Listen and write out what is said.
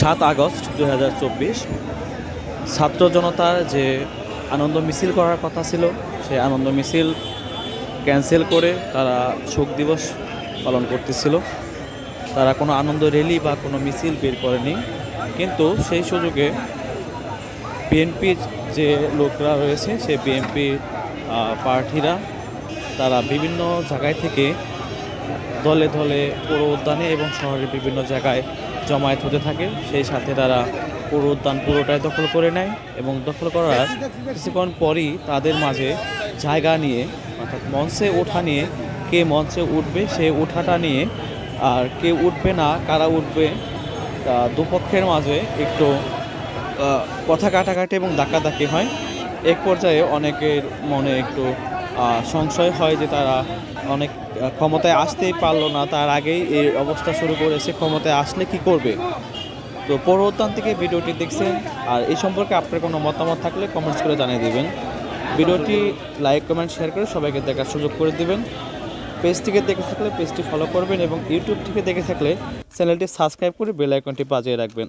সাত আগস্ট দু হাজার চব্বিশ। ছাত্র জনতার যে আনন্দ মিছিল করার কথা ছিল, সেই আনন্দ মিছিল ক্যান্সেল করে তারা শোক দিবস পালন করতেছিল। তারা কোনো আনন্দ র্যালি বা কোনো মিছিল বের করেনি। কিন্তু সেই সুযোগে বিএনপির যে লোকরা রয়েছে, সেই বিএনপি প্রার্থীরা তারা বিভিন্ন জায়গায় থেকে দলে দলে পুরো উদ্যানে এবং শহরের বিভিন্ন জায়গায় জমায়েত হতে থাকে, সেই সাথে তারা পুরো উদ্যান পুরোটাই দখল করে নেয় এবং দখল করার কিছুক্ষণ পরই তাদের মাঝে জায়গা নিয়ে, অর্থাৎ মঞ্চে ওঠা নিয়ে, কে মঞ্চে উঠবে সেই ওঠাটা নিয়ে, আর কে উঠবে না, কারা উঠবে, তা দুপক্ষের মাঝে একটু কথা কাটাকাটি এবং ধাক্কাধাক্কি হয়। এক পর্যায়ে অনেকের মনে একটু সংশয় হয় যে তারা অনেক ক্ষমতায় আসতেই পারল না। তার আগেই এই অবস্থা শুরু করেছে, ক্ষমতায় আসলে কি করবে? তো পৌর উদ্যান থেকে ভিডিওটি দেখছেন। আর এই সম্পর্কে আপনার কোনো মতামত থাকলে কমেন্টস করে জানিয়ে দেবেন। ভিডিওটি লাইক কমেন্ট শেয়ার করে সবাইকে দেখার সুযোগ করে দিবেন। পেজ থেকে দেখে থাকলে পেজটি ফলো করবেন এবং ইউটিউব থেকে দেখে থাকলে চ্যানেলটি সাবস্ক্রাইব করে বেল আইকনটি বাজিয়ে রাখবেন।